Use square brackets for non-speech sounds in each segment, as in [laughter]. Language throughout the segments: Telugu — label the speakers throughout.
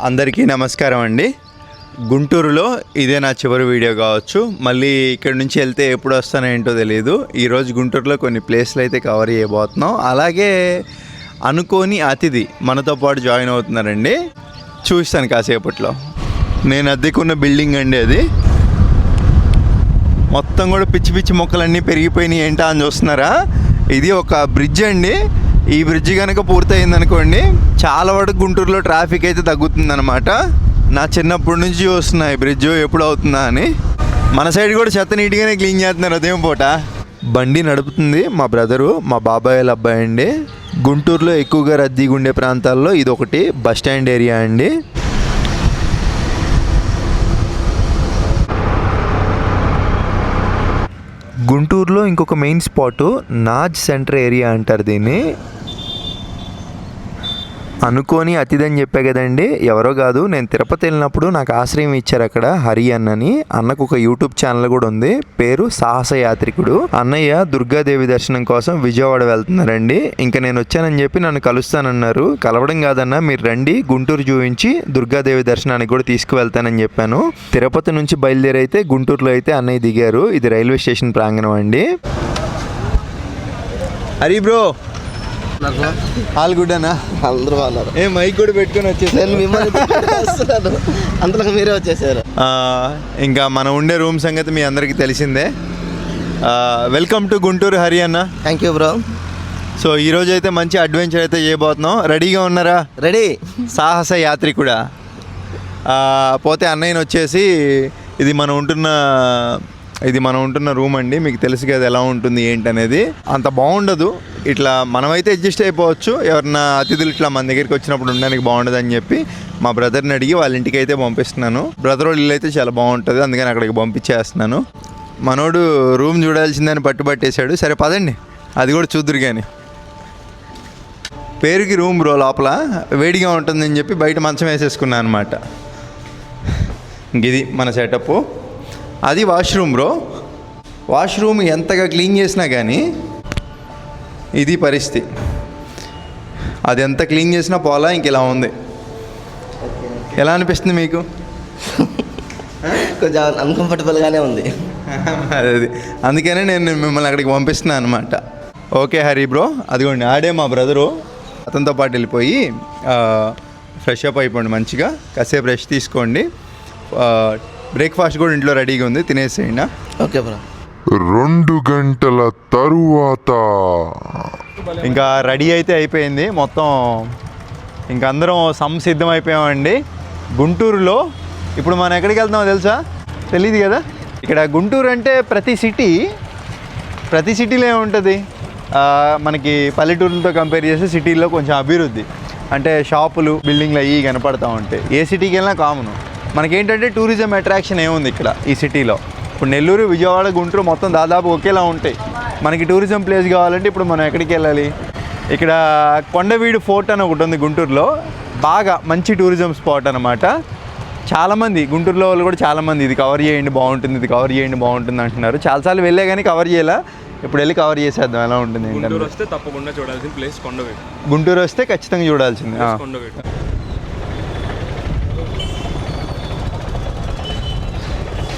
Speaker 1: అందరికీ నమస్కారం అండి. గుంటూరులో ఇదే నా చివరి వీడియో కావచ్చు. మళ్ళీ ఇక్కడ నుంచి వెళ్తే ఎప్పుడు వస్తానో ఏంటో తెలియదు ఈరోజు గుంటూరులో కొన్ని ప్లేస్లు అయితే కవర్ చేయబోతున్నాం. అలాగే అనుకోని అతిథి మనతో పాటు జాయిన్ అవుతున్నారండి. చూస్తాను కాసేపట్లో. నేను అద్దెకున్న బిల్డింగ్ అండి అది. మొత్తం కూడా పిచ్చి పిచ్చి మొక్కలన్నీ పెరిగిపోయినాయి ఏంటా అని చూస్తున్నారా? ఇది ఒక బ్రిడ్జ్ అండి. ఈ బ్రిడ్జ్ కనుక పూర్తయింది అనుకోండి చాలా వరకు గుంటూరులో ట్రాఫిక్ అయితే తగ్గుతుందన్నమాట. నా చిన్నప్పటి నుంచి చూస్తున్నా ఈ బ్రిడ్జ్ ఎప్పుడు అవుతుందా అని. మన సైడ్ కూడా చెత్త నీట్గానే క్లీన్ చేస్తున్నారు ఉదయం పూట. బండి నడుపుతుంది మా బ్రదరు మా బాబాయ్ వాళ్ళ అబ్బాయి అండి. గుంటూరులో ఎక్కువగా రద్దీగా ఉండే ప్రాంతాల్లో ఇది ఒకటి బస్ స్టాండ్ ఏరియా అండి. గుంటూరులో ఇంకొక main spot Naaz centre area అంటారు దీన్ని. అనుకోని అతిథని చెప్పా కదండి. ఎవరో కాదు నేను తిరుపతి వెళ్ళినప్పుడు నాకు ఆశ్రయం ఇచ్చారు అక్కడ హరి అన్నని. అన్నకు ఒక యూట్యూబ్ ఛానల్ కూడా ఉంది పేరు సాహస యాత్రికుడు. అన్నయ్య దుర్గాదేవి దర్శనం కోసం విజయవాడ వెళ్తున్నారండి. ఇంకా నేను వచ్చానని చెప్పి నన్ను కలుస్తానన్నారు. కలవడం కాదన్న మీరు రండి గుంటూరు చూపించి దుర్గాదేవి దర్శనానికి కూడా తీసుకువెళ్తానని చెప్పాను. తిరుపతి నుంచి బయలుదేరి అయితే గుంటూరులో అయితే అన్నయ్య దిగారు. ఇది రైల్వే స్టేషన్ ప్రాంగణం అండి. హరి బ్రో
Speaker 2: నాకు
Speaker 1: ఆల్ గుడ్ అన్నా
Speaker 2: అందరూ బాగున్నారు.
Speaker 1: ఏ మైక్ కూడా పెట్టుకొని వచ్చేసాను
Speaker 2: నేను మిమ్మల్ని వస్తున్నాను. అంతలో మీరే వచ్చేసారు.
Speaker 1: ఆ, ఇంకా మనం ఉండే రూమ్ సంగతి మీ అందరికీ తెలిసిందే. వెల్కమ్ టు గుంటూరు హరి అన్న
Speaker 2: థ్యాంక్ యూ బ్రో
Speaker 1: సో ఈరోజు అయితే మంచి అడ్వెంచర్ అయితే చేయబోతున్నాం. రెడీగా ఉన్నారా?
Speaker 2: రెడీ
Speaker 1: సాహస యాత్రికుడా? ఆ, పోతే అన్నయ్యని వచ్చేసి ఇది మనం ఉంటున్న ఇది మనం ఉంటున్న రూమ్ అండి. మీకు తెలుసు కదా ఎలా ఉంటుంది ఏంటనేది. అంత బాగుండదు. ఇట్లా మనమైతే అడ్జస్ట్ అయిపోవచ్చు. ఎవరన్నా అతిథులు ఇట్లా మన దగ్గరికి వచ్చినప్పుడు ఉండడానికి బాగుండదు అని చెప్పి మా బ్రదర్ని అడిగి వాళ్ళ ఇంటికి అయితే పంపిస్తున్నాను. బ్రదర్ వాళ్ళ ఇల్లు అయితే చాలా బాగుంటుంది. అందుకని అక్కడికి పంపించేస్తున్నాను. మనోడు రూమ్ చూడాల్సిందని పట్టుబట్టేశాడు. సరే పదండి. అది కూడా చూద్దురు కానీ పేరుకి రూమ్ బ్రో లోపల. వేడిగా ఉంటుందని చెప్పి బయట మంచం వేసేసుకున్నాను అనమాట ఇది మన సెటప్. అది వాష్రూమ్ బ్రో వాష్రూమ్ ఎంతగా క్లీన్ చేసినా కానీ ఇది పరిస్థితి. అది ఎంత క్లీన్ చేసినా పోలా ఇంక ఇలా ఉంది? ఎలా అనిపిస్తుంది మీకు?
Speaker 2: కొంచెం అన్కంఫర్టబుల్గానే ఉంది. [laughs]
Speaker 1: అది అందుకనే నేను మిమ్మల్ని అక్కడికి పంపిస్తున్నాను అనమాట ఓకే హరి బ్రో అదిగోండి ఆడే మా బ్రదరు. అతనితో పాటు వెళ్ళిపోయి ఫ్రెష్ అప్ అయిపోండి మంచిగా. కాసేపు రెస్ట్ తీసుకోండి. బ్రేక్ఫాస్ట్ కూడా ఇంట్లో రెడీగా ఉంది తినేసేయండి.
Speaker 2: Okay bro.
Speaker 3: రెండు గంటల తరువాత.
Speaker 1: ఇంకా రెడీ అయితే అయిపోయింది మొత్తం ఇంక అందరం సంసిద్ధం అయిపోయామండి గుంటూరులో ఇప్పుడు మనం ఎక్కడికి వెళ్తామో తెలుసా? తెలియదు కదా? ఇక్కడ గుంటూరు అంటే ప్రతి సిటీ ప్రతి సిటీలో ఏముంటుంది? మనకి పల్లెటూరులతో కంపేర్ చేస్తే సిటీల్లో కొంచెం అభివృద్ధి. అంటే షాపులు బిల్డింగ్లు అవి కనపడతా ఉంటాయి. ఏ సిటీకి వెళ్ళినా కామన్ మనకేంటంటే టూరిజం అట్రాక్షన్ ఏముంది ఇక్కడ ఈ సిటీలో? ఇప్పుడు నెల్లూరు విజయవాడ గుంటూరు మొత్తం దాదాపు ఒకేలా ఉంటాయి. మనకి టూరిజం ప్లేస్ కావాలంటే ఇప్పుడు మనం ఎక్కడికి వెళ్ళాలి? ఇక్కడ కొండవీడు ఫోర్ట్ అని ఒకటి ఉంది గుంటూరులో. బాగా మంచి టూరిజం స్పాట్ అనమాట చాలామంది గుంటూరులో వాళ్ళు కూడా చాలామంది ఇది కవర్ చేయండి బాగుంటుంది ఇది కవర్ చేయండి బాగుంటుంది అంటున్నారు. చాలాసార్లు వెళ్ళే కానీ కవర్ చేయాల? ఇప్పుడు వెళ్ళి కవర్ చేసేద్దాం ఎలా ఉంటుంది
Speaker 4: గుంటూరు. వస్తే తప్పకుండా చూడాల్సిన ప్లేస్ కొండవీడు.
Speaker 1: గుంటూరు వస్తే ఖచ్చితంగా చూడాల్సింది.
Speaker 4: కొండవీడు.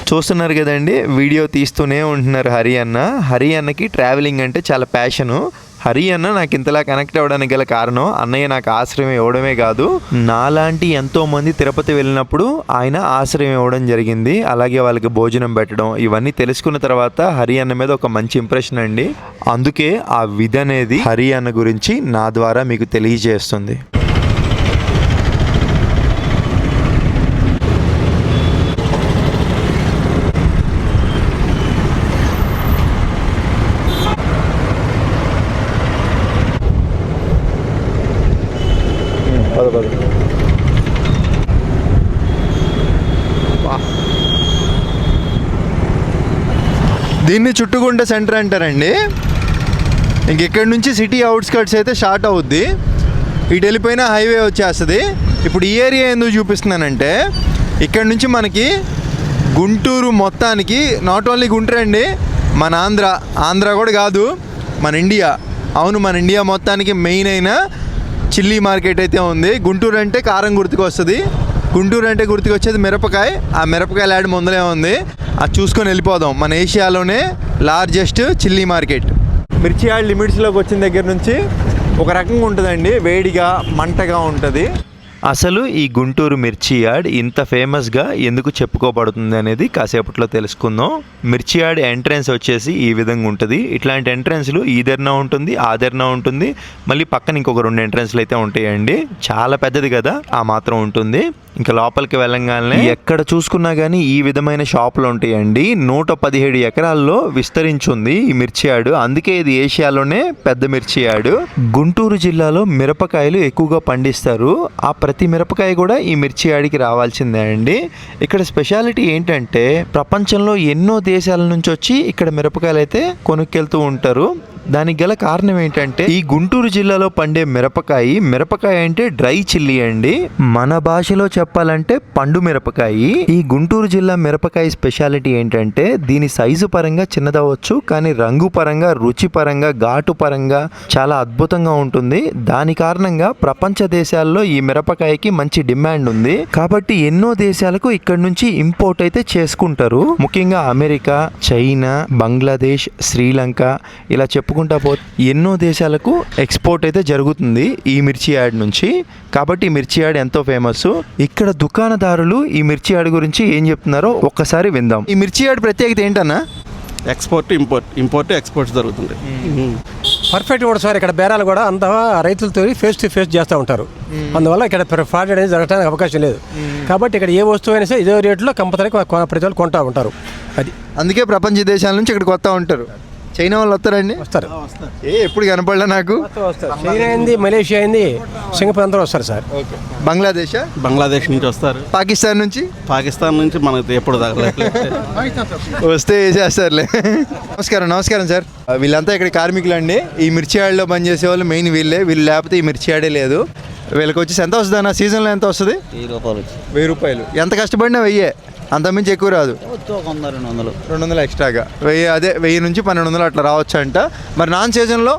Speaker 1: చూస్తున్నారు కదండి వీడియో తీస్తూనే ఉంటున్నారు హరి అన్న. హరి అన్నకి ట్రావెలింగ్ అంటే చాలా ప్యాషను హరి అన్న నాకు ఇంతలా కనెక్ట్ అవ్వడానికి గల కారణం అన్నయ్య నాకు ఆశ్రయం ఇవ్వడమే కాదు. నాలాంటి ఎంతో మంది తిరుపతి వెళ్ళినప్పుడు ఆయన ఆశ్రయం ఇవ్వడం జరిగింది. అలాగే వాళ్ళకి భోజనం పెట్టడం ఇవన్నీ తెలుసుకున్న తర్వాత హరి అన్న మీద ఒక మంచి ఇంప్రెషన్ అండి. అందుకే ఆ విధి అనేది హరి అన్న గురించి నా ద్వారా మీకు తెలియజేస్తుంది. దీన్ని చుట్టుకుంట సెంటర్ అంటారండి. ఇంక ఇక్కడ నుంచి సిటీ అవుట్స్కట్స్ అయితే స్టార్ట్ అవుద్ది. ఇటు వెళ్ళిపోయిన హైవే వచ్చేస్తుంది. ఇప్పుడు ఈ ఏరియా ఎందుకు చూపిస్తున్నానంటే ఇక్కడ నుంచి మనకి గుంటూరు మొత్తానికి నాట్ ఓన్లీ గుంటూరు అండి మన ఆంధ్ర ఆంధ్ర కూడా కాదు మన ఇండియా. అవును మన ఇండియా మొత్తానికి మెయిన్ అయిన
Speaker 5: చిల్లీ మార్కెట్ అయితే ఉంది. గుంటూరు అంటే కారం గుర్తుకు వస్తుంది గుంటూరు అంటే గుర్తుకు వచ్చేది మిరపకాయ. ఆ మిరపకాయ యాడ్ ముందలే ఉంది. అది చూసుకొని వెళ్ళిపోదాం. మన ఏషియాలోనే largest chilli market mirchi yard లిమిట్స్లోకి వచ్చిన దగ్గర నుంచి ఒక రకంగా ఉంటుందండి. వేడిగా మంటగా ఉంటుంది. అసలు ఈ గుంటూరు మిర్చి యార్డ్ ఇంత ఫేమస్గా ఎందుకు చెప్పుకోబడుతుంది అనేది కాసేపట్లో తెలుసుకుందాం. మిర్చి యార్డ్ ఎంట్రన్స్ వచ్చేసి ఈ విధంగా ఉంటుంది. ఇట్లాంటి ఎంట్రన్స్లు ఈదర్న ఉంటుంది ఆదర్న ఉంటుంది. మళ్ళీ పక్కన ఇంకొక రెండు ఎంట్రన్స్లు అయితే ఉంటాయండి. చాలా పెద్దది కదా ఆ మాత్రం ఉంటుంది. ఇంకా లోపలికి వెళ్ళంగానే ఎక్కడ చూసుకున్నా కానీ ఈ విధమైన షాపులు ఉంటాయండి. నూట పదిహేడు ఎకరాల్లో విస్తరించుంది ఈ మిర్చి యార్డు అందుకే ఇది ఏషియాలోనే పెద్ద మిర్చి యార్డు గుంటూరు జిల్లాలో మిరపకాయలు ఎక్కువగా పండిస్తారు. ఆ ప్రతి మిరపకాయ కూడా ఈ మిర్చి యాడికి రావాల్సిందే అండి. ఇక్కడ స్పెషాలిటీ ఏంటంటే ప్రపంచంలో ఎన్నో దేశాల నుంచి వచ్చి ఇక్కడ మిరపకాయలు అయితే కొనుక్కెళ్తూ ఉంటారు. దానికి గల కారణం ఏంటంటే ఈ గుంటూరు జిల్లాలో పండే మిరపకాయ మిరపకాయ అంటే డ్రై చిల్లీ అండి. మన భాషలో చెప్పాలంటే పండు మిరపకాయ. ఈ గుంటూరు జిల్లా మిరపకాయ స్పెషాలిటీ ఏంటంటే దీని సైజు పరంగా చిన్నదవచ్చు కానీ రంగు పరంగా రుచి పరంగా ఘాటు పరంగా చాలా అద్భుతంగా ఉంటుంది. దాని కారణంగా ప్రపంచ దేశాల్లో ఈ మిరపకాయ మిరపకాయకి మంచి డిమాండ్ ఉంది. కాబట్టి ఎన్నో దేశాలకు ఇక్కడ నుంచి ఇంపోర్ట్ అయితే చేసుకుంటారు. ముఖ్యంగా అమెరికా చైనా బంగ్లాదేశ్ శ్రీలంక ఇలా చెప్పుకుంటా పో ఎన్నో దేశాలకు ఎక్స్పోర్ట్ అయితే జరుగుతుంది ఈ మిర్చి యాడ్ నుంచి. కాబట్టి మిర్చి యాడ్ ఎంతో ఫేమస్ ఇక్కడ దుకాణదారులు ఈ మిర్చి యాడ్ గురించి ఏం చెప్తున్నారో ఒక్కసారి విందాం. ఈ మిర్చి యాడ్ ప్రత్యేకత ఏంటన్నా?
Speaker 2: ఎక్స్పోర్ట్ ఇంపోర్ట్ ఇంపోర్ట్ ఎక్స్పోర్ట్ జరుగుతుంది.
Speaker 6: పర్ఫెక్ట్ కూడా సార్ ఇక్కడ బేరాలు కూడా అంతా రైతులతో ఫేస్ టు ఫేస్ చేస్తూ ఉంటారు. అందువల్ల ఇక్కడ ఫ్రాడ్ అనేది జరగడానికి అవకాశం లేదు. కాబట్టి ఇక్కడ ఏ వస్తువు అయినా సరే ఇదే రేట్లో కంపల్సరీ ప్రతి వాళ్ళు కొంటూ ఉంటారు. అది.
Speaker 5: అందుకే ప్రపంచ దేశాల నుంచి ఇక్కడికి వస్తూ ఉంటారు. చైనా వాళ్ళు వస్తారండి
Speaker 6: వస్తారు.
Speaker 5: ఏ ఎప్పుడు కనపడలే నాకు?
Speaker 6: చైనా అయింది మలేషియా అయింది సింగపూర్ అందరూ వస్తారు సార్.
Speaker 5: ఓకే. బంగ్లాదేశ్?
Speaker 2: బంగ్లాదేశ్ నుంచి వస్తారు.
Speaker 5: పాకిస్తాన్ నుంచి?
Speaker 2: పాకిస్తాన్ నుంచి మనకు ఎప్పుడు తగలేదు [laughs]
Speaker 5: వస్తే చేస్తారులే. నమస్కారం నమస్కారం సార్. వీళ్ళంతా ఇక్కడ కార్మికులు అండి ఈ మిర్చి యార్డ్లో పనిచేసే వాళ్ళు మెయిన్ వీళ్ళే. వీళ్ళు లేకపోతే ఈ మిర్చి యార్డే లేదు. వీళ్ళకి వచ్చేసి ఎంత వస్తుంది అన్న సీజన్లో ఎంత వస్తుంది?
Speaker 2: వెయ్యి రూపాయలు
Speaker 5: వెయ్యి రూపాయలు. ఎంత కష్టపడినా వెయ్యే. అంతమించి ఎక్కువ రాదు.
Speaker 2: వచ్చు ఒక వంద రెండు వందలు.
Speaker 5: రెండు వందలు ఎక్స్ట్రాగా. వెయ్యి అదే వెయ్యి నుంచి పన్నెండు వందలు అట్లా రావచ్చు అంట మరి నాన్ సీజన్లో?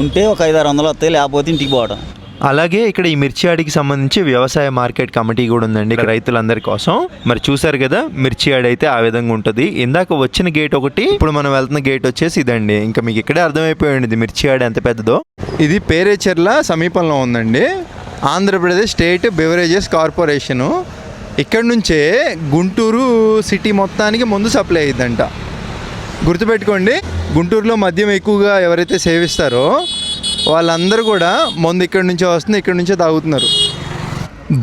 Speaker 2: ఉంటే ఒక ఐదు ఆరు వందలు వస్తాయి లేకపోతే ఇంటికి పోవడం
Speaker 5: అలాగే ఇక్కడ ఈ మిర్చి యాడికి సంబంధించి వ్యవసాయ మార్కెట్ కమిటీ కూడా ఉందండి ఇక్కడ రైతులందరి కోసం. మరి చూసారు కదా మిర్చి యాడ్ అయితే ఆ విధంగా ఉంటుంది. ఇందాక వచ్చిన గేట్ ఒకటి ఇప్పుడు మనం వెళ్తున్న గేట్ వచ్చేసి ఇదండి. ఇంకా మీకు ఇక్కడే అర్థమైపోయింది ఇది మిర్చి యాడ్ ఎంత పెద్దదో. ఇది పేరేచెర్ల సమీపంలో ఉందండి. Andhra Pradesh state beverages corporation. ఇక్కడ నుంచే గుంటూరు సిటీ మొత్తానికి ముందు సప్లై అయ్యిద్దంట గుర్తుపెట్టుకోండి గుంటూరులో మద్యం ఎక్కువగా ఎవరైతే సేవిస్తారో వాళ్ళందరూ కూడా మందు ఇక్కడి నుంచే వస్తుంది ఇక్కడి నుంచే తాగుతున్నారు.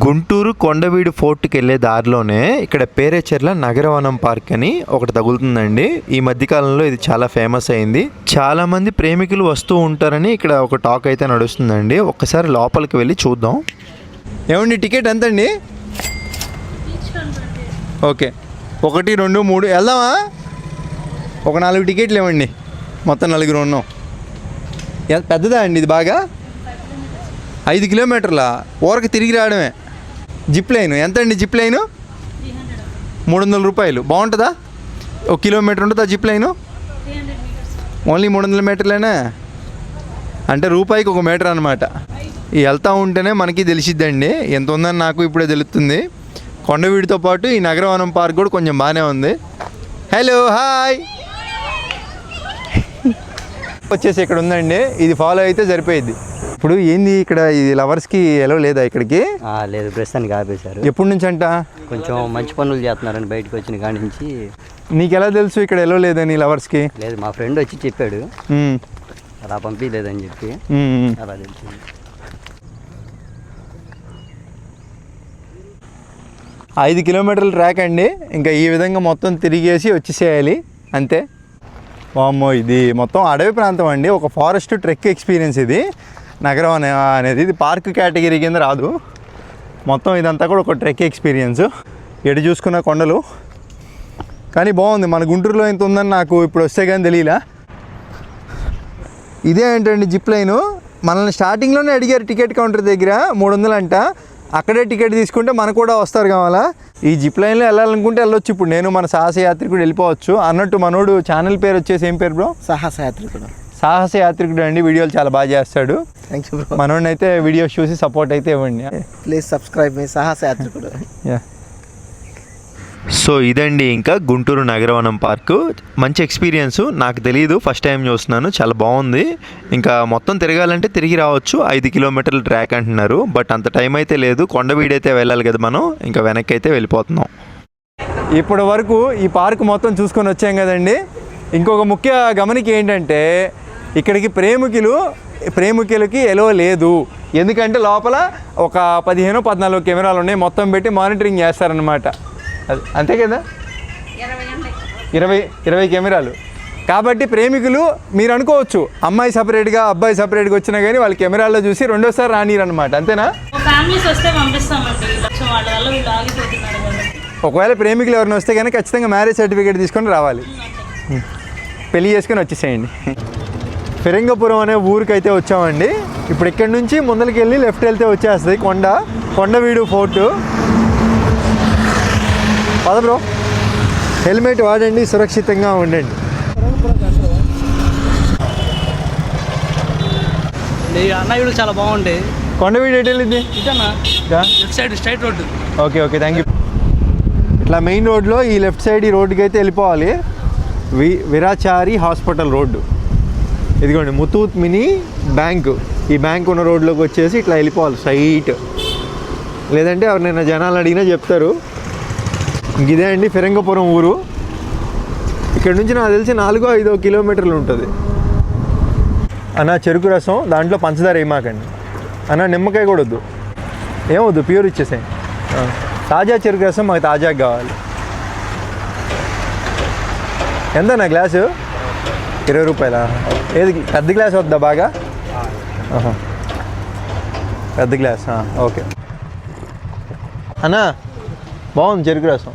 Speaker 5: గుంటూరు కొండవీడు ఫోర్ట్కి వెళ్ళే దారిలోనే ఇక్కడ పేరేచెర్ల నగరవనం పార్క్ అని ఒకటి తగులుతుందండి. ఈ మధ్యకాలంలో ఇది చాలా ఫేమస్ అయింది. చాలా మంది ప్రేమికులు వస్తూ ఉంటారని ఇక్కడ ఒక టాక్ అయితే నడుస్తుందండి. ఒక్కసారి లోపలికి వెళ్ళి చూద్దాం. ఏమండి టికెట్ ఎంతండి? ఓకే. ఒకటి రెండు మూడు వెళ్దామా? ఒక నాలుగు టికెట్లు ఇవ్వండి. మొత్తం నలుగురు ఉన్నాం. పెద్దదా అండి ఇది బాగా? ఐదు కిలోమీటర్ల? ఊరకి తిరిగి రావడమే. Zip line. ఎంత అండి జిప్ లైన్? మూడు వందల రూపాయలు. బాగుంటుందా? ఒక కిలోమీటర్ ఉంటుందా జిప్ లైను? ఓన్లీ మూడు వందల మీటర్లేనా? అంటే రూపాయికి ఒక మీటర్ అనమాట వెళ్తూ ఉంటేనే మనకి తెలిసిద్దండి. ఎంత ఉందని నాకు ఇప్పుడే తెలుస్తుంది. కొండవీడితో పాటు ఈ నగరవనం పార్క్ కూడా కొంచెం బాగానే ఉంది. హలో హాయ్ వచ్చేసి ఇక్కడ ఉందండి. ఇది ఫాలో అయితే సరిపోయింది. ఇప్పుడు ఏంది ఇక్కడ ఇది లవర్స్కి ఎలా లేదా ఇక్కడికి?
Speaker 7: లేదు ప్రస్తుతానికి ఆపేశారు.
Speaker 5: ఎప్పటి నుంచి అంట?
Speaker 7: కొంచెం మంచి పనులు చేస్తున్నారని బయటకు వచ్చిన కాడి నుంచి.
Speaker 5: నీకు ఎలా తెలుసు ఇక్కడ ఎలా లేదని లవర్స్కి
Speaker 7: లేదు మా ఫ్రెండ్ వచ్చి చెప్పాడు. అలా పంపించలేదని చెప్పి. అలా తెలిసింది.
Speaker 5: ఐదు కిలోమీటర్ల ట్రాక్ అండి. ఇంకా ఈ విధంగా మొత్తం తిరిగేసి వచ్చేసేయాలి. అంతే. వామ్మో ఇది మొత్తం అడవి ప్రాంతం అండి. ఒక ఫారెస్ట్ ట్రెక్ ఎక్స్పీరియన్స్ ఇది. నగరం అనే అనేది ఇది పార్క్ కేటగిరీ కింద రాదు. మొత్తం ఇదంతా కూడా ఒక ట్రెక్ ఎక్స్పీరియన్స్. ఎటు చూసుకున్న కొండలు. కానీ బాగుంది. మన గుంటూరులో ఎంత ఉందని నాకు ఇప్పుడు వస్తే కానీ తెలియలా. ఇదే ఏంటండి జిప్ లైను? మనల్ని స్టార్టింగ్లోనే అడిగారు టికెట్ కౌంటర్ దగ్గర మూడు వందలు అంట. అక్కడే టికెట్ తీసుకుంటే మనకు కూడా వస్తారు కావాలా? ఈ జిప్ లైన్లో వెళ్ళాలనుకుంటే వెళ్ళొచ్చు. ఇప్పుడు నేను మన సాహస యాత్రికుడు వెళ్ళిపోవచ్చు. అన్నట్టు మనోడు ఛానల్ పేరు వచ్చేసి ఏం పేరు బ్రో?
Speaker 2: సాహసయాత్రికుడు
Speaker 5: సాహస యాత్రికుడు అండి. వీడియోలు చాలా బాగా చేస్తాడు.
Speaker 2: యూ
Speaker 5: మనోడిని అయితే వీడియోస్ చూసి సపోర్ట్ అయితే ఇవ్వండి.
Speaker 2: ప్లీజ్ సబ్స్క్రైబ్ మీ సాహస యాత్రికుడు.
Speaker 5: సో ఇదండి ఇంకా గుంటూరు నగరవనం పార్కు. మంచి ఎక్స్పీరియన్స్. నాకు తెలియదు ఫస్ట్ టైం చూస్తున్నాను. చాలా బాగుంది. ఇంకా మొత్తం తిరగాలంటే తిరిగి రావచ్చు. ఐదు కిలోమీటర్ల ట్రాక్ అంటున్నారు. బట్ అంత టైం అయితే లేదు. కొండ వీడైతే వెళ్ళాలి కదా మనం. ఇంకా వెనక్కి అయితే వెళ్ళిపోతున్నాం. ఇప్పటి వరకు ఈ పార్క్ మొత్తం చూసుకొని వచ్చాం కదండి. ఇంకొక ముఖ్య గమనిక ఏంటంటే ఇక్కడికి ప్రేమికులు ప్రేమికులకి ఎలో లేదు. ఎందుకంటే లోపల ఒక పదిహేను పద్నాలుగు కెమెరాలు ఉన్నాయి. మొత్తం పెట్టి మానిటరింగ్ చేస్తారనమాట అది అంతే కదా? ఇరవై ఇరవై కెమెరాలు. కాబట్టి ప్రేమికులు మీరు అనుకోవచ్చు అమ్మాయి సపరేట్గా అబ్బాయి సపరేట్గా వచ్చినా కానీ వాళ్ళు కెమెరాల్లో చూసి రెండోసారి అంతేనా?
Speaker 8: వీళ్ళు ఆగిపోతున్నారు కాబట్టి.
Speaker 5: ఒకవేళ ప్రేమికులు ఎవరైనా వస్తే కనుక ఖచ్చితంగా మ్యారేజ్ సర్టిఫికేట్ తీసుకొని రావాలి. పెళ్ళి చేసుకొని వచ్చేసేయండి. ఫిరంగపురం అనే ఊరికి అయితే వచ్చామండి. ఇప్పుడు ఇక్కడి నుంచి ముందరికి వెళ్ళి లెఫ్ట్ వెళ్తే వచ్చేస్తుంది కొండ కొండవీడు ఫోర్టు. పద బ్రో. హెల్మెట్ వాడండి సురక్షితంగా ఉండండి.
Speaker 9: అన్నయ్యుడు చాలా బాగుండే.
Speaker 5: కొండవీడు ఎటు వెళ్ళింది?
Speaker 9: Left side straight road
Speaker 5: okay okay thank you ఇట్లా మెయిన్ రోడ్లో ఈ లెఫ్ట్ సైడ్ ఈ రోడ్డుకి అయితే వెళ్ళిపోవాలి. వి విరాచారి హాస్పిటల్ రోడ్డు. ఇదిగోండి ముతూత్ మినీ బ్యాంకు. ఈ బ్యాంక్ ఉన్న రోడ్లోకి వచ్చేసి ఇట్లా వెళ్ళిపోవాలి స్ట్రైట్. లేదంటే ఎవరినైనా జనాలు అడిగినా చెప్తారు. ఇదే అండి ఫిరంగపురం ఊరు. ఇక్కడ నుంచి నాకు తెలిసి నాలుగో ఐదో కిలోమీటర్లు ఉంటుంది. అన్న చెరుకు రసం దాంట్లో పంచదార ఏమాకండి. అన్న నిమ్మకాయ కూడా వద్దు. ఏమొద్దు ప్యూర్ ఇచ్చేసాయి. తాజా చెరుకు రసం మాకు తాజాగా కావాలి. ఎంత నా గ్లాసు? ఇరవై రూపాయల? ఏది పెద్ద గ్లాస్ వద్దా బాగా? పెద్ద గ్లాస్ ఓకే. అన్నా బాగుంది చెరుకు రసం.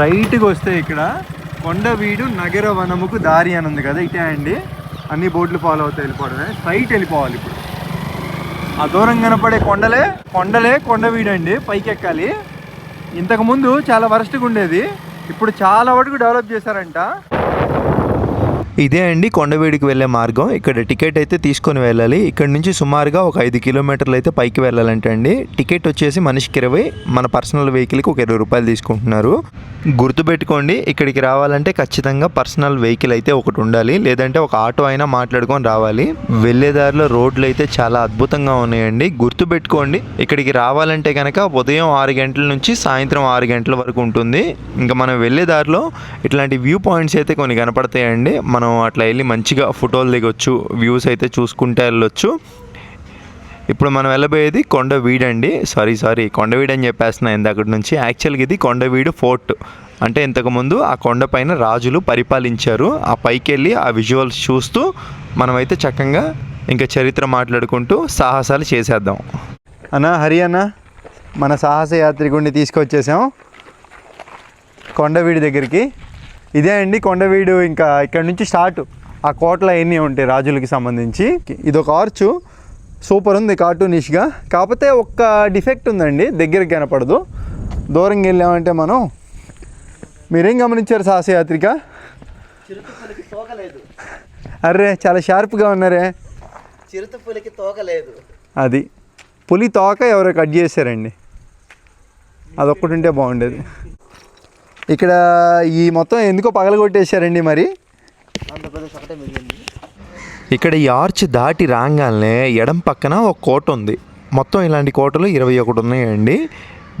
Speaker 5: రైట్కి వస్తే ఇక్కడ కొండవీడు నగర వనముకు దారి అని ఉంది కదా ఇటే అండి. అన్ని బోట్లు ఫాలో అవుతాయి వెళ్ళిపోవడమే. స్ట్రైట్ వెళ్ళిపోవాలి ఇప్పుడు. ఆ దూరం కనపడే కొండలే కొండలే కొండవీడు అండి పైకి ఎక్కాలి ఇంతకుముందు చాలా వరస్ట్గా ఉండేది. ఇప్పుడు చాలా వరకు డెవలప్ చేశారంట. ఇదే అండి కొండవీడికి వెళ్ళే మార్గం. ఇక్కడ టికెట్ అయితే తీసుకొని వెళ్ళాలి. ఇక్కడ నుంచి సుమారుగా ఒక ఐదు కిలోమీటర్లు అయితే పైకి వెళ్ళాలంటే అండి టికెట్ వచ్చేసి మనిషికి ఇరవై మన పర్సనల్ వెహికల్కి ఒక ఇరవై రూపాయలు తీసుకుంటున్నారు. గుర్తుపెట్టుకోండి ఇక్కడికి రావాలంటే ఖచ్చితంగా పర్సనల్ వెహికల్ అయితే ఒకటి ఉండాలి. లేదంటే ఒక ఆటో అయినా మాట్లాడుకొని రావాలి. వెళ్ళే దారిలో రోడ్లు అయితే చాలా అద్భుతంగా ఉన్నాయండి. గుర్తుపెట్టుకోండి ఇక్కడికి రావాలంటే కనుక ఉదయం ఆరు గంటల నుంచి సాయంత్రం ఆరు గంటల వరకు ఉంటుంది. ఇంకా మనం వెళ్ళే దారిలో ఇట్లాంటి వ్యూ పాయింట్స్ అయితే కొన్ని కనపడతాయండి. మనం అట్లా వెళ్ళి మంచిగా ఫోటోలు దిగొచ్చు వ్యూస్ అయితే చూసుకుంటే వెళ్ళొచ్చు. ఇప్పుడు మనం వెళ్ళబోయేది కొండవీడు అండి. సారీ సారీ కొండవీడు అని చెప్పేస్తున్నా ఇందాకటి నుంచి. యాక్చువల్గా ఇది కొండవీడు ఫోర్ట్. అంటే ఇంతకుముందు ఆ కొండపైన రాజులు పరిపాలించారు. ఆ పైకి వెళ్ళి ఆ విజువల్స్ చూస్తూ మనమైతే చక్కగా ఇంకా చరిత్ర మాట్లాడుకుంటూ సాహసాలు చేసేద్దాం. అన్నా హరి అన్న మన సాహస యాత్రికుడిని తీసుకొచ్చేసాం. కొండవీడి దగ్గరికి. ఇదే అండి కొండవీడు ఇంకా ఇక్కడ నుంచి స్టార్ట్. ఆ కోటలో ఎన్ని ఉంటాయి రాజులకి సంబంధించి? ఇది ఒక ఆర్చు. సూపర్ ఉంది కార్టూనిష్గా. కాకపోతే ఒక్క డిఫెక్ట్ ఉందండి దగ్గరికి కనపడదు. దూరంగా వెళ్ళామంటే మనం మీరేం గమనించారు సాహసయాత్రిక? అర్రే చాలా షార్ప్గా ఉన్నారే.
Speaker 2: చిరుతపులికి తోకలేదు.
Speaker 5: అది. పులి తోక ఎవరో కట్ చేశారండి. అదొక్కటి ఉంటే బాగుండేది. ఇక్కడ ఈ మొత్తం ఎందుకో పగలగొట్టేశారండి మరి.
Speaker 2: ఆంధ్రప్రదేశ్ ఒకటే మిగిలింది.
Speaker 5: ఇక్కడ ఈ ఆర్చ్ దాటి రాగానే ఎడం పక్కన ఒక కోట ఉంది. మొత్తం ఇలాంటి కోటలు ఇరవై ఒకటి ఉన్నాయండి.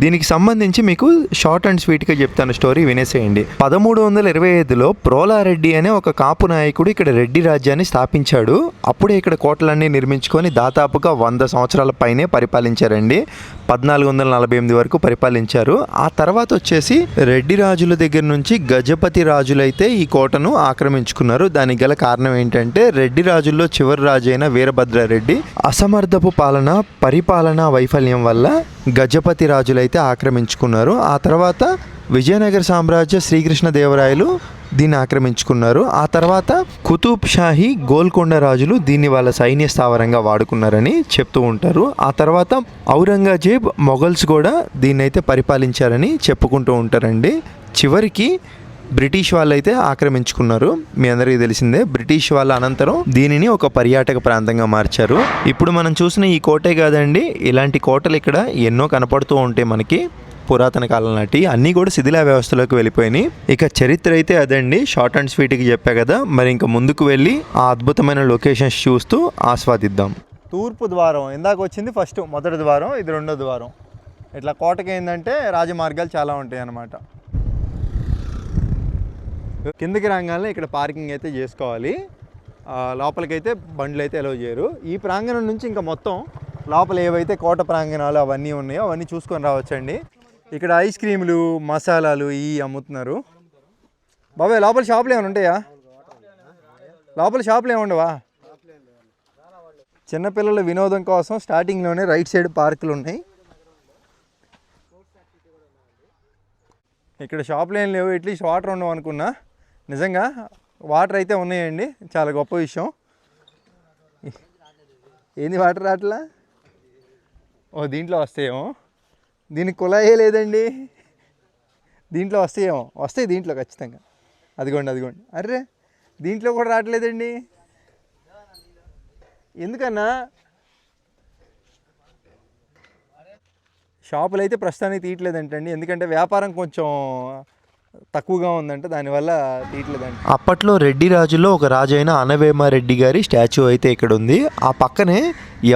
Speaker 5: దీనికి సంబంధించి మీకు షార్ట్ అండ్ స్వీట్గా చెప్తాను స్టోరీ వినేసేయండి. పదమూడు వందల ఇరవై ఐదులో ప్రోలారెడ్డి అనే ఒక కాపు నాయకుడు ఇక్కడ రెడ్డి రాజ్యాన్ని స్థాపించాడు. అప్పుడే ఇక్కడ కోటలన్నీ నిర్మించుకొని దాదాపుగా వంద సంవత్సరాల పైనే పరిపాలించారండి. పద్నాలుగు వందల నలభై ఎనిమిది వరకు పరిపాలించారు. ఆ తర్వాత వచ్చేసి రెడ్డి రాజుల దగ్గర నుంచి గజపతి రాజులైతే ఈ కోటను ఆక్రమించుకున్నారు. దానికి గల కారణం ఏంటంటే రెడ్డి రాజుల్లో చివరి రాజు అయిన వీరభద్రారెడ్డి అసమర్థపు పాలన పరిపాలనా వైఫల్యం వల్ల గజపతి రాజులైతే అయితే ఆక్రమించుకున్నారు ఆ తర్వాత విజయనగర సామ్రాజ్య శ్రీకృష్ణదేవరాయలు దీన్ని ఆక్రమించుకున్నారు. ఆ తర్వాత కుతుబ్ షాహీ గోల్కొండ రాజులు దీన్ని వాళ్ళ సైన్య స్థావరంగా వాడుకున్నారని చెప్తూ ఉంటారు. ఆ తర్వాత ఔరంగజేబ్ మొఘల్స్ కూడా దీన్ని అయితే పరిపాలించారని చెప్పుకుంటూ ఉంటారండి. చివరికి బ్రిటిష్ వాళ్ళైతే ఆక్రమించుకున్నారు. మీ అందరికీ తెలిసిందే బ్రిటిష్ వాళ్ళ అనంతరం దీనిని ఒక పర్యాటక ప్రాంతంగా మార్చారు. ఇప్పుడు మనం చూసిన ఈ కోటే కాదండి ఇలాంటి కోటలు ఇక్కడ ఎన్నో కనపడుతూ ఉంటాయి మనకి పురాతన కాలం నాటి అన్నీ కూడా శిథిల వ్యవస్థలోకి వెళ్ళిపోయినాయి. ఇక చరిత్ర అయితే అదండి షార్ట్ అండ్ స్వీట్కి చెప్పా కదా. మరి ఇంకా ముందుకు వెళ్ళి ఆ అద్భుతమైన లొకేషన్స్ చూస్తూ ఆస్వాదిద్దాం. తూర్పు ద్వారం ఇందాక వచ్చింది ఫస్ట్ మొదటి ద్వారం ఇది రెండో ద్వారం. ఇట్లా కోటకి ఏంటంటే రాజమార్గాలు చాలా ఉంటాయి అన్నమాట కిందకి రాగానే ఇక్కడ పార్కింగ్ అయితే చేసుకోవాలి. లోపలికైతే బండ్లు అయితే ఎలవ్ చేయరు. ఈ ప్రాంగణం నుంచి ఇంకా మొత్తం లోపల ఏవైతే కోట ప్రాంగణాలు అవన్నీ ఉన్నాయో అవన్నీ చూసుకొని రావచ్చండి. ఇక్కడ ఐస్ క్రీములు మసాలాలు ఇవి అమ్ముతున్నారు. బాబాయ్ లోపల షాపులు ఏమైనా ఉంటాయా? లోపల షాపులు ఏముండవా ఉండవా? చిన్నపిల్లల వినోదం కోసం స్టార్టింగ్లోనే రైట్ సైడ్ పార్కులు ఉన్నాయి. ఇక్కడ షాపులు ఏం లేవు. ఎట్లీస్ట్ వాటర్ ఉండవు అనుకున్నా. నిజంగా వాటర్ అయితే ఉన్నాయండి. చాలా గొప్ప విషయం. ఏంది వాటర్ రాట్లా? ఓ దీంట్లో వస్తాయేమో. దీనికి కులాయే లేదండి. దీంట్లో వస్తాయేమో. వస్తాయి దీంట్లో ఖచ్చితంగా. అదిగోండి అదిగోండి. అర్రే దీంట్లో కూడా రావట్లేదండి. ఎందుకన్నా? షాపులు అయితే ప్రస్తుతానికి తీయట్లేదంటండి. ఎందుకంటే వ్యాపారం కొంచెం తక్కువగా ఉందంట దానివల్ల తీయట్లేదండి. అప్పట్లో రెడ్డి రాజులో ఒక రాజు అయిన అనవేమారెడ్డి గారి స్టాచ్యూ అయితే ఇక్కడ ఉంది ఆ పక్కనే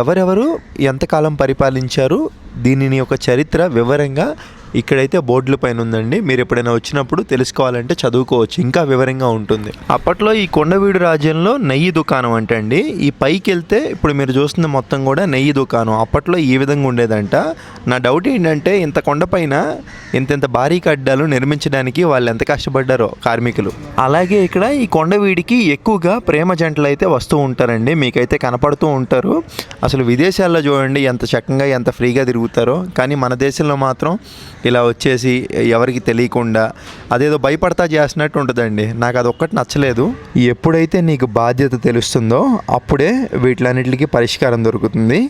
Speaker 5: ఎవరెవరు ఎంతకాలం పరిపాలించారు దీనిని ఒక చరిత్ర వివరంగా ఇక్కడైతే బోర్డుల పైన ఉందండి. మీరు ఎప్పుడైనా వచ్చినప్పుడు తెలుసుకోవాలంటే చదువుకోవచ్చు. ఇంకా వివరంగా ఉంటుంది. అప్పట్లో ఈ కొండవీడు రాజ్యంలో నెయ్యి దుకాణం అంటే అండి ఈ పైకి వెళ్తే ఇప్పుడు మీరు చూస్తున్న మొత్తం కూడా నెయ్యి దుకాణం. అప్పట్లో ఈ విధంగా ఉండేదంట. నా డౌట్ ఏంటంటే ఇంత కొండపైన ఇంత భారీ కడ్డాలు నిర్మించడానికి వాళ్ళు ఎంత కష్టపడ్డారో కార్మికులు. అలాగే ఇక్కడ ఈ కొండవీడికి ఎక్కువగా ప్రేమ జంటలు అయితే వస్తూ ఉంటారండి. మీకైతే కనపడుతూ ఉంటారు. అసలు విదేశాల్లో చూడండి ఎంత చక్కగా ఎంత ఫ్రీగా తిరుగుతారో. కానీ మన దేశంలో మాత్రం ఇలా వచ్చేసి ఎవరికి తెలియకుండా అదేదో భయపడతా చేస్తున్నట్టు ఉంటుందండి. నాకు అది ఒక్కటి నచ్చలేదు. ఎప్పుడైతే నీకు బాధ్యత తెలుస్తుందో అప్పుడే వీటిలన్నిటికీ పరిష్కారం దొరుకుతుంది.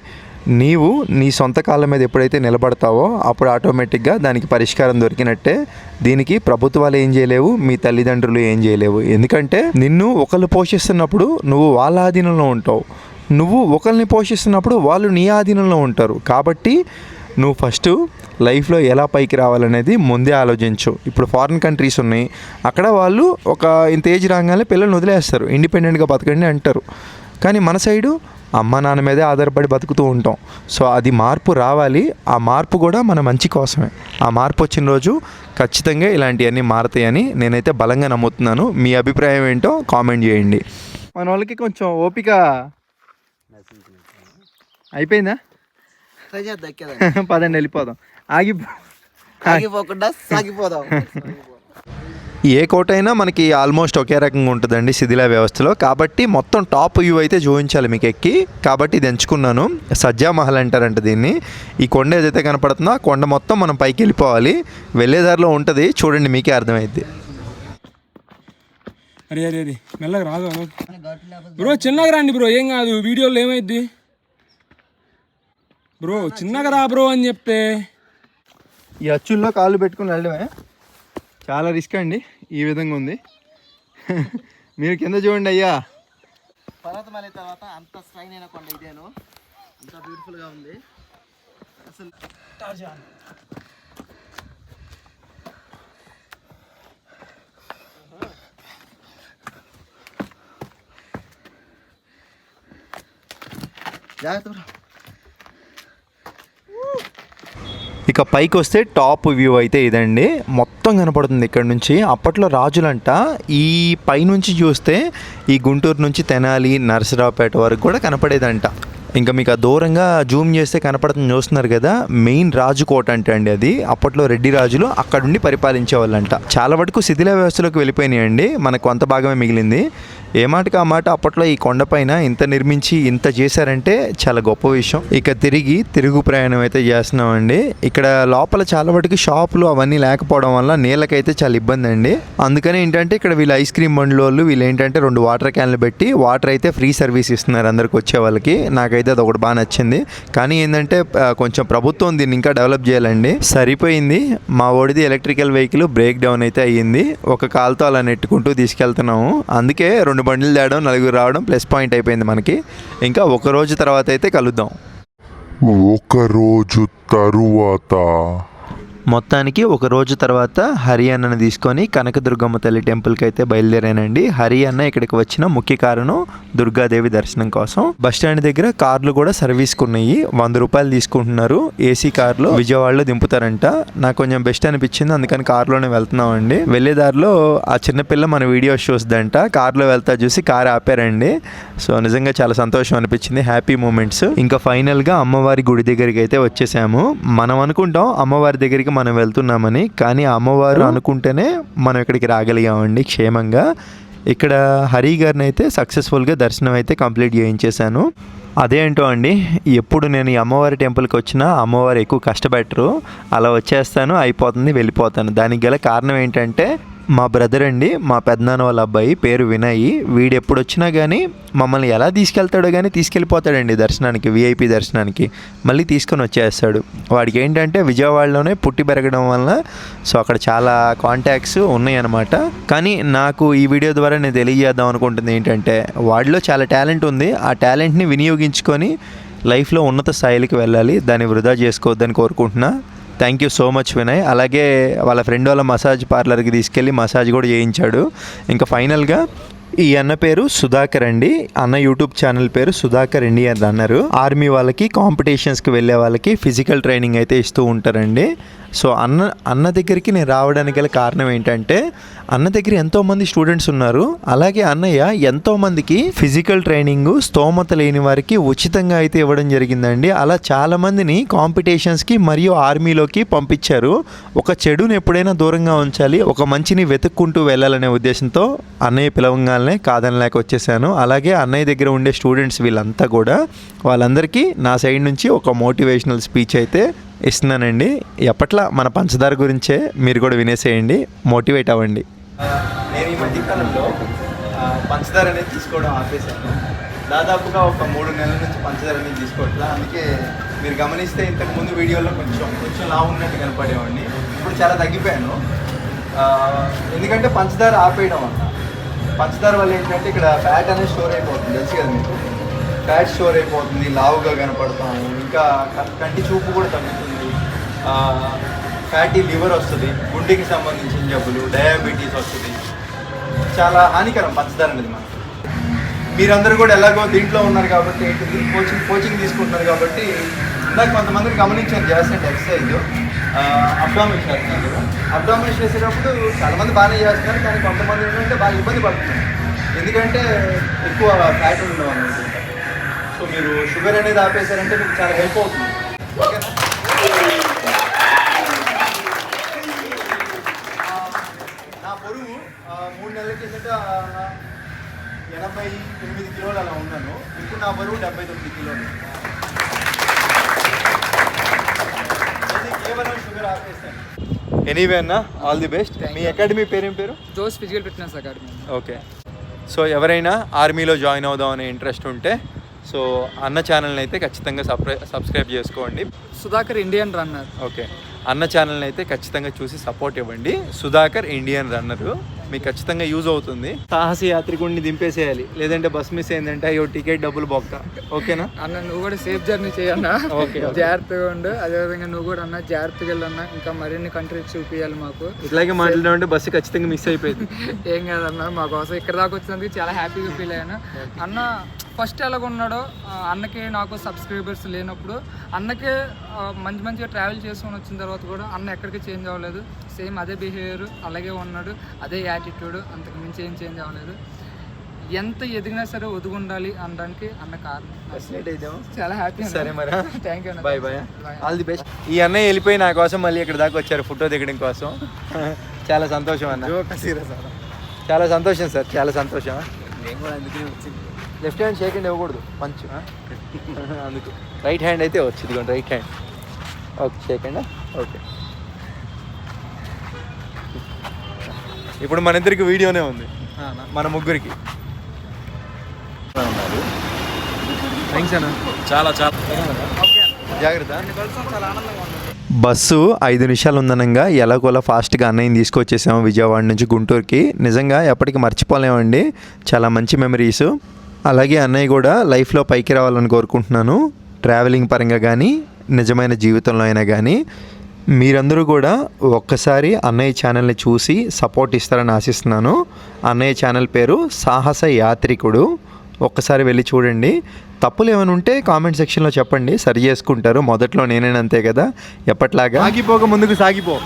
Speaker 5: నీవు నీ సొంత కాళ్ళ మీద ఎప్పుడైతే నిలబడతావో అప్పుడు ఆటోమేటిక్గా దానికి పరిష్కారం దొరికినట్టే దీనికి ప్రభుత్వాలు ఏం చేయలేవు మీ తల్లిదండ్రులు ఏం చేయలేవు. ఎందుకంటే నిన్ను ఒకళ్ళు పోషిస్తున్నప్పుడు నువ్వు వాళ్ళ ఆధీనంలో ఉంటావు. నువ్వు ఒకరిని పోషిస్తున్నప్పుడు వాళ్ళు నీ ఆధీనంలో ఉంటారు. కాబట్టి నువ్వు ఫస్ట్ లైఫ్లో ఎలా పైకి రావాలనేది ముందే ఆలోచించు. ఇప్పుడు ఫారిన్ కంట్రీస్ ఉన్నాయి. అక్కడ వాళ్ళు ఒక ఇంత ఏజ్ రాగానే పిల్లల్ని వదిలేస్తారు. ఇండిపెండెంట్గా బతకండి అంటారు. కానీ మన సైడు అమ్మ నాన్న మీదే ఆధారపడి బతుకుతూ ఉంటాం. సో అది మార్పు రావాలి. ఆ మార్పు కూడా మన మంచి కోసమే. ఆ మార్పు వచ్చిన రోజు ఖచ్చితంగా ఇలాంటివన్నీ మారతాయని నేనైతే బలంగా నమ్ముతున్నాను. మీ అభిప్రాయం ఏంటో కామెంట్ చేయండి. మన వాళ్ళకి కొంచెం ఓపిక అయిపోయిందా?
Speaker 2: ట్రై చేద్దాం [laughs]
Speaker 5: పదండి వెళ్ళిపోదాం. ఆగి
Speaker 2: ఆగిపోకుండా సాగిపోదాం. [laughs]
Speaker 5: ఏ కోట అయినా మనకి ఆల్మోస్ట్ ఒకే రకంగా ఉంటుందండి శిథిల వ్యవస్థలో. కాబట్టి మొత్తం టాప్ వ్యూ అయితే చూపించాలి మీకు ఎక్కి. కాబట్టి ఇది ఎంచుకున్నాను. సజ్జా మహల్ అంటారంట దీన్ని. ఈ కొండ ఏదైతే కనపడుతుందో ఆ కొండ మొత్తం మనం పైకి వెళ్ళిపోవాలి. వెళ్ళేదారిలో ఉంటుంది. చూడండి మీకే అర్థమైద్ది.
Speaker 10: అరే అరే అరే. మెల్లగా రాదు? బ్రో చిన్నగా రండి బ్రో. ఏం కాదు. వీడియోలో ఏమైద్ది? బ్రో చిన్నగా రా బ్రో అని చెప్తే?
Speaker 5: ఈ అచ్చుల్లో కాళ్ళు పెట్టుకుని వెళ్ళడమే. చాలా రిస్క్ అండి ఈ విధంగా ఉంది. మీరు కింద చూడండి అయ్యా.
Speaker 2: పర్వతమాల తర్వాత అంత స్ట్రైన్ అయిన కొండ ఇదేను. అంత బ్యూటిఫుల్గా ఉంది. అసలు జాగ్రత్త బ్రో.
Speaker 5: ఇక పైకి వస్తే టాప్ వ్యూ అయితే ఇదండి. మొత్తం కనపడుతుంది ఇక్కడ నుంచి. అప్పట్లో రాజులంట ఈ పైనుంచి చూస్తే ఈ గుంటూరు నుంచి తెనాలి నరసరావుపేట వరకు కూడా కనపడేదంట. ఇంకా మీకు ఆ దూరంగా జూమ్ చేస్తే కనపడుతుంది చూస్తున్నారు కదా? మెయిన్ రాజుకోట అంటే అండి అది. అప్పట్లో రెడ్డి రాజులు అక్కడుండి పరిపాలించే వాళ్ళంట చాలా వరకు శిథిల వ్యవస్థలోకి వెళ్ళిపోయినాయండి. మనకు కొంత భాగమే మిగిలింది. ఏ మాటకి ఆ మాట? అప్పట్లో ఈ కొండపైన ఇంత నిర్మించి ఇంత చేశారంటే చాలా గొప్ప విషయం. ఇక తిరిగి తిరుగు ప్రయాణం అయితే చేస్తున్నామండి. ఇక్కడ లోపల చాలా వరకు షాపులు అవన్నీ లేకపోవడం వల్ల నీళ్ళకైతే చాలా ఇబ్బంది అండి. అందుకని ఏంటంటే ఇక్కడ వీళ్ళు ఐస్ క్రీమ్ బండ్లు వాళ్ళు వీళ్ళు ఏంటంటే రెండు వాటర్ క్యాన్లు పెట్టి వాటర్ అయితే ఫ్రీ సర్వీస్ ఇస్తున్నారు అందరికి వచ్చే వాళ్ళకి. నాకైతే అది ఒకటి బాగా నచ్చింది. కానీ ఏంటంటే కొంచెం ప్రభుత్వం దీన్ని ఇంకా డెవలప్ చేయాలండి. సరిపోయింది. మా ఓడిది ఎలక్ట్రికల్ వెహికల్ బ్రేక్ డౌన్ అయితే అయ్యింది. ఒక కాల్తో అలా నెట్టుకుంటూ తీసుకెళ్తున్నాము. అందుకే రెండు బండ్లు తేడం నలుగురు రావడం ప్లస్ పాయింట్ అయిపోయింది మనకి. ఇంకా ఒక రోజు తర్వాత అయితే కలుద్దాం.
Speaker 3: ఒక రోజు తరువాత.
Speaker 5: మొత్తానికి ఒక రోజు తర్వాత హరి అన్నను తీసుకొని కనకదుర్గమ్మ తల్లి టెంపుల్కి అయితే బయలుదేరానండి. హరి అన్న ఇక్కడికి వచ్చిన ముఖ్య కారణం దుర్గాదేవి దర్శనం కోసం. బస్ స్టాండ్ దగ్గర కార్లు కూడా సర్వీస్కి ఉన్నాయి వంద రూపాయలు తీసుకుంటున్నారు. ఏసీ కార్లు విజయవాడలో దింపుతారంట. నాకు కొంచెం బెస్ట్ అనిపించింది. అందుకని కార్లోనే వెళ్తున్నామండి. వెళ్ళే దారిలో ఆ చిన్నపిల్ల మన వీడియోస్ చూస్తుందంట. కార్లో వెళ్తా చూసి కార్ ఆపారండి. సో నిజంగా చాలా సంతోషం అనిపించింది. హ్యాపీ మూమెంట్స్ ఇంకా ఫైనల్గా అమ్మవారి గుడి దగ్గరికి అయితే వచ్చేసాము. మనం అనుకుంటాం అమ్మవారి దగ్గరికి మనం వెళ్తున్నామని కానీ అమ్మవారు అనుకుంటేనే మనం ఇక్కడికి రాగలిగామండి క్షేమంగా. ఇక్కడ హరి గారిని అయితే సక్సెస్ఫుల్గా దర్శనం అయితే కంప్లీట్ చేయించేశాను. అదేంటో అండి ఎప్పుడు నేను ఈ అమ్మవారి టెంపుల్కి వచ్చినా అమ్మవారు ఎక్కువ కష్టపెట్టరు. అలా వచ్చేస్తాను అయిపోతుంది వెళ్ళిపోతాను. దానికి గల కారణం ఏంటంటే మా బ్రదర్ అండి మా పెద్దనాన్న వాళ్ళ అబ్బాయి పేరు వినయ్ వీడు ఎప్పుడు వచ్చినా కానీ మమ్మల్ని ఎలా తీసుకెళ్తాడో కానీ తీసుకెళ్ళిపోతాడండి దర్శనానికి విఐపి దర్శనానికి. మళ్ళీ తీసుకొని వచ్చేస్తాడు. వాడికి ఏంటంటే విజయవాడలోనే పుట్టి పెరగడం వల్ల సో అక్కడ చాలా కాంటాక్ట్స్ ఉన్నాయన్నమాట. కానీ నాకు ఈ వీడియో ద్వారా నేను తెలియజేద్దాం అనుకుంటుంది ఏంటంటే వాడిలో చాలా టాలెంట్ ఉంది. ఆ టాలెంట్ని వినియోగించుకొని లైఫ్లో ఉన్నత స్థాయిలకి వెళ్ళాలి. దాన్ని వృధా చేసుకోవద్దని కోరుకుంటున్నా. Thank you so much Vinay అలాగే వాళ్ళ ఫ్రెండ్ వాళ్ళ మసాజ్ పార్లర్కి తీసుకెళ్ళి మసాజ్ కూడా చేయించాడు. ఇంకా ఫైనల్గా ఈ అన్న పేరు సుధాకర్ అండి. అన్న యూట్యూబ్ ఛానల్ పేరు సుధాకర్ అండి అని అన్నారు. ఆర్మీ వాళ్ళకి కాంపిటీషన్స్కి వెళ్ళే వాళ్ళకి ఫిజికల్ ట్రైనింగ్ అయితే ఇస్తూ ఉంటారండి. సో అన్న అన్న దగ్గరికి నేను రావడానికి గల కారణం ఏంటంటే అన్న దగ్గర ఎంతోమంది స్టూడెంట్స్ ఉన్నారు. అలాగే అన్నయ్య ఎంతోమందికి ఫిజికల్ ట్రైనింగ్ స్తోమత లేని వారికి ఉచితంగా అయితే ఇవ్వడం జరిగిందండి. అలా చాలామందిని కాంపిటీషన్స్కి మరియు ఆర్మీలోకి పంపించారు. ఒక చెడుని ఎప్పుడైనా దూరంగా ఉంచాలి ఒక మంచిని వెతుక్కుంటూ వెళ్ళాలనే ఉద్దేశంతో అన్నయ్య పిలవంగానే కాదనలేక వచ్చేసాను. అలాగే అన్నయ్య దగ్గర ఉండే స్టూడెంట్స్ వీళ్ళంతా కూడా వాళ్ళందరికీ నా సైడ్ నుంచి ఒక మోటివేషనల్ స్పీచ్ అయితే ఇస్తున్నానండి. ఎప్పట్లా మన పంచదార గురించే మీరు కూడా వినేసేయండి. మోటివేట్ అవ్వండి. నేను ఈ మధ్యకాలంలో పంచదార అనేది తీసుకోవడం ఆపేశాను. దాదాపుగా ఒక మూడు నెలల నుంచి పంచదార అనేది తీసుకోవట్లా. అందుకే మీరు గమనిస్తే ఇంతకు ముందు వీడియోలో కొంచెం కొంచెం లావు ఉన్నట్టు కనపడేవాడిని. ఇప్పుడు చాలా తగ్గిపోయాను. ఎందుకంటే పంచదార ఆపేయడం వల్ల పంచదార వల్ల ఏంటంటే ఇక్కడ ఫ్యాట్ అనేది స్టోర్ అయిపోతుంది. తెలుసు కదా మీకు? ఫ్యాట్ స్టోర్ అయిపోతుంది లావుగా కనపడతాము. ఇంకా కంటి చూపు కూడా తగ్గుతుంది. ఫ్యాటీ లివర్ వస్తుంది గుండెకి సంబంధించిన జబ్బులు డయాబెటీస్ వస్తుంది. చాలా హానికరం పంచదార అనేది మనకు. మీరందరూ కూడా ఎలాగో దీంట్లో ఉన్నారు కాబట్టి ఏంటిది కోచింగ్ కోచింగ్ తీసుకుంటున్నారు కాబట్టి ఇందాక కొంతమందిని గమనించాను చేస్తుంటే ఎక్సర్సైజ్ అబ్డామిన్ చేస్తున్నారు కదా అబ్డామిన్ చేసేటప్పుడు చాలామంది బాగానే చేస్తున్నారు కానీ కొంతమంది ఏంటంటే బాగా ఇబ్బంది పడుతున్నారు. ఎందుకంటే ఎక్కువ ఫ్యాట్ ఉండడం మీరు షుగర్ అనేది ఆపేశారంటే మీకు చాలా హెల్ప్ అవుతుంది. ఓకేనా? నా బరువు ఆ, మూడు నెలల కిందట ఎనభై ఎనిమిది కిలోలు అలా ఉన్నాను. ఇప్పుడు నా బరువు డెబ్బై తొమ్మిది కిలోలు. కేవలం షుగర్ ఆపేస్తాను ఎనీవే అన్న ఆల్ ది బెస్ట్. మీ అకాడమీ పేరేం పేరు?
Speaker 10: Jose physical fitness academy.
Speaker 5: Okay. So ఎవరైనా ఆర్మీలో జాయిన్ అవుదాం అనే ఇంట్రెస్ట్ ఉంటే సో అన్న ఛానల్ని అయితే ఖచ్చితంగా సబ్స్క్రై సబ్స్క్రైబ్ చేసుకోండి.
Speaker 10: Sudhakar Indian runner.
Speaker 5: ఓకే. అన్న ఛానల్ని అయితే ఖచ్చితంగా చూసి సపోర్ట్ ఇవ్వండి. Sudhakar Indian runner. మీకు ఖచ్చితంగా యూజ్ అవుతుంది. సాహసి యాత్రికుడిని దింపేసేయాలి. లేదంటే బస్ మిస్ అయిందంటే అయ్యో టికెట్ డబ్బులు బొక్క. ఓకేనా?
Speaker 10: అన్న నువ్వు కూడా సేఫ్ జర్నీ చేయన్నా.
Speaker 5: Okay, okay.
Speaker 10: జాగ్రత్తగా ఉండు. అదేవిధంగా నువ్వు కూడా అన్న జాగ్రత్తగా వెళ్ళన్నా. ఇంకా మరిన్ని కంట్రీస్ చూపించాలి మాకు.
Speaker 5: ఇట్లాగే మాట్లాడామంటే బస్సు ఖచ్చితంగా మిస్ అయిపోయింది.
Speaker 10: ఏం కాదన్న మా కోసం ఇక్కడ దాకా వచ్చినందుకు చాలా హ్యాపీగా ఫీల్ అయ్యాను. అన్న ఫస్ట్ ఎలాగున్నాడో అన్నకి నాకు సబ్స్క్రైబర్స్ లేనప్పుడు అన్నకే మంచి మంచిగా ట్రావెల్ చేసుకొని వచ్చిన తర్వాత కూడా అన్న ఎక్కడికి చేంజ్ అవ్వలేదు. సేమ్ అదే బిహేవియర్ అలాగే ఉన్నాడు అదే యాటిట్యూడ్ అంతకు మించి ఏం చేంజ్ అవ్వలేదు. ఎంత ఎదిగినా సరే ఒదుగుండాలి అనడానికి అన్న కారణం. చాలా హ్యాపీ
Speaker 5: సరే మరి.
Speaker 10: Thank you
Speaker 5: bye bye all the best ఈ అన్నయ్య వెళ్ళిపోయి నా కోసం మళ్ళీ ఇక్కడ దాకా వచ్చారు ఫోటో దిగడం కోసం. చాలా సంతోషం అన్న. చాలా సంతోషం సార్ చాలా సంతోషం. లెఫ్ట్ హ్యాండ్ షేక్ హ్యాండ్ ఇవ్వకూడదు పంచ్ అందుకు. రైట్ హ్యాండ్ అయితే వచ్చింది ఇదిగోండి right hand okay shake hand okay ఇప్పుడు మన ఇద్దరికి వీడియోనే ఉంది. మన ముగ్గురికి. థ్యాంక్స్ అన్న.
Speaker 9: చాలా చాలా.
Speaker 5: జాగ్రత్త. బస్సు ఐదు నిమిషాలు ఉందనంగా ఎలాగోలా ఫాస్ట్గా అన్నయ్యని తీసుకొచ్చేసాము విజయవాడ నుంచి గుంటూరుకి. నిజంగా ఎప్పటికీ మర్చిపోలేమండి. చాలా మంచి మెమరీస్ అలాగే అన్నయ్య కూడా లైఫ్లో పైకి రావాలని కోరుకుంటున్నాను. ట్రావెలింగ్ పరంగా కానీ నిజమైన జీవితంలో అయినా కానీ మీరందరూ కూడా ఒక్కసారి అన్నయ్య ఛానల్ని చూసి సపోర్ట్ ఇస్తారని ఆశిస్తున్నాను. అన్నయ్య ఛానల్ పేరు సాహస యాత్రికుడు. ఒక్కసారి వెళ్ళి చూడండి. తప్పులు ఏమైనా ఉంటే కామెంట్ సెక్షన్లో చెప్పండి. సరి చేసుకుంటారు. మొదట్లో నేనేనంతే కదా. ఎప్పట్లాగా? సాగిపోక ముందుకు సాగిపో.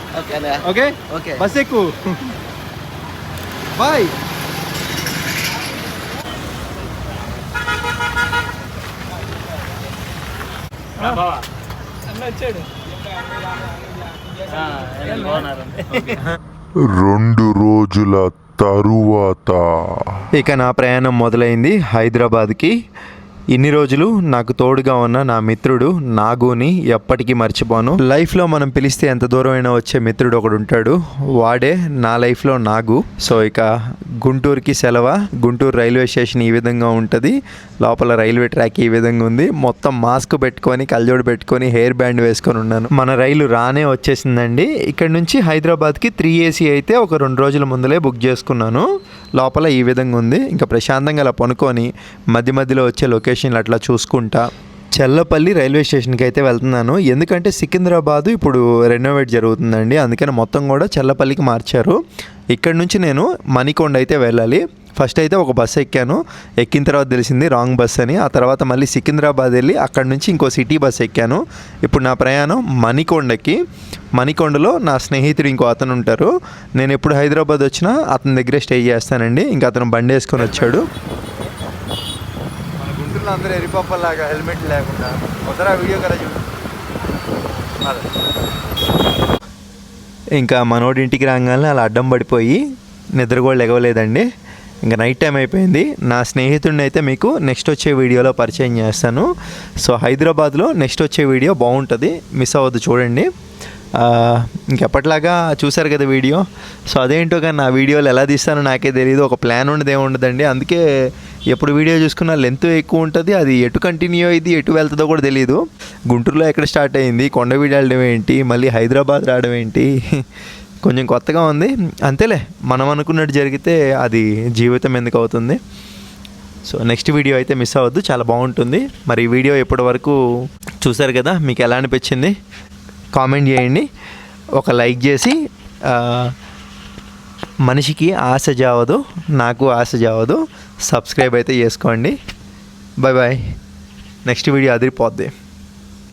Speaker 5: ఓకే?
Speaker 2: ఓకే.
Speaker 5: బస్ ఎక్కు. [laughs] బాయ్
Speaker 10: అన్న వచ్చాడు [laughs]
Speaker 3: రెండు రోజుల తరువాత.
Speaker 5: ఇక నా ప్రయాణం మొదలైంది హైదరాబాద్కి. ఇన్ని రోజులు నాకు తోడుగా ఉన్న నా మిత్రుడు నాగుని ఎప్పటికీ మర్చిపోను. లైఫ్లో మనం పిలిస్తే ఎంత దూరమైనా వచ్చే మిత్రుడు ఒకడు ఉంటాడు. వాడే నా లైఫ్లో నాగు. సో ఇక గుంటూరుకి సెలవ. గుంటూరు రైల్వే స్టేషన్ ఈ విధంగా ఉంటుంది. లోపల రైల్వే ట్రాక్ ఈ విధంగా ఉంది. మొత్తం మాస్క్ పెట్టుకొని కళ్ళజోడు పెట్టుకొని హెయిర్ బ్యాండ్ వేసుకొని ఉన్నాను. మన రైలు రానే వచ్చేసిందండి. ఇక్కడ నుంచి హైదరాబాద్కి త్రీ ఏసీ అయితే ఒక రెండు రోజుల ముందలే బుక్ చేసుకున్నాను. లోపల ఈ విధంగా ఉంది. ఇంకా ప్రశాంతంగా అలా పనుకొని మధ్య మధ్యలో వచ్చే లొకేషన్లు అట్లా చూసుకుంటా. చెల్లపల్లి రైల్వే స్టేషన్కి అయితే వెళ్తున్నాను. ఎందుకంటే సికింద్రాబాద్ ఇప్పుడు రెనోవేట్ జరుగుతుందండి. అందుకని మొత్తం కూడా చెల్లపల్లికి మార్చారు. ఇక్కడ నుంచి నేను మణికొండ అయితే వెళ్ళాలి. ఫస్ట్ అయితే ఒక బస్ ఎక్కాను. ఎక్కిన తర్వాత తెలిసింది రాంగ్ బస్ అని. ఆ తర్వాత మళ్ళీ సికింద్రాబాద్ వెళ్ళి అక్కడ నుంచి ఇంకో సిటీ బస్ ఎక్కాను. ఇప్పుడు నా ప్రయాణం మణికొండకి. మణికొండలో నా స్నేహితుడు ఇంకో అతను ఉంటారు. నేను ఎప్పుడు హైదరాబాద్ వచ్చినా అతని దగ్గరే స్టే చేస్తానండి. ఇంకా అతను బండి వేసుకొని వచ్చాడు. గుంటూరులో అందరూ ఎరిపప్పలాగా హెల్మెట్ లేకుండా ఒకసారి వీడియో కదా ఇంకా మనోడి ఇంటికి రాగానే అలా అడ్డం పడిపోయి నిద్ర కూడా లెగవలేదండి ఇంకా నైట్ టైం అయిపోయింది. నా స్నేహితుడిని అయితే మీకు నెక్స్ట్ వచ్చే వీడియోలో పరిచయం చేస్తాను. సో హైదరాబాద్లో నెక్స్ట్ వచ్చే వీడియో బాగుంటుంది. మిస్ అవ్వద్దు చూడండి. ఇంకెప్పటిలాగా ఇంకెప్పట్లాగా కదా వీడియో. సో అదేంటో కానీ నా వీడియోలు ఎలా తీస్తానో నాకే తెలియదు ఒక ప్లాన్ ఉండదు ఏముండదండి అందుకే ఎప్పుడు వీడియో చూసుకున్నా లెంత్ ఎక్కువ ఉంటుంది. అది ఎటు కంటిన్యూ అయింది ఎటు వెళ్తుందో కూడా తెలియదు గుంటూరులో ఎక్కడ స్టార్ట్ అయింది కొండవీడు వెళ్ళడం ఏంటి? మళ్ళీ హైదరాబాద్ రావడం ఏంటి? కొంచెం కొత్తగా ఉంది. అంతేలే మనం అనుకున్నట్టు జరిగితే అది జీవితం ఎందుకు అవుతుంది? సో నెక్స్ట్ వీడియో అయితే మిస్ అవ్వద్దు చాలా బాగుంటుంది. మరి ఈ వీడియో ఇప్పటి వరకు చూసారు కదా మీకు ఎలా అనిపించింది? కామెంట్ చేయండి. ఒక లైక్ చేసి మనిషికి ఆశ జావదు నాకు ఆశ జావదు. సబ్స్క్రైబ్ అయితే చేసుకోండి. Bye bye next video అదిరిపోద్ది.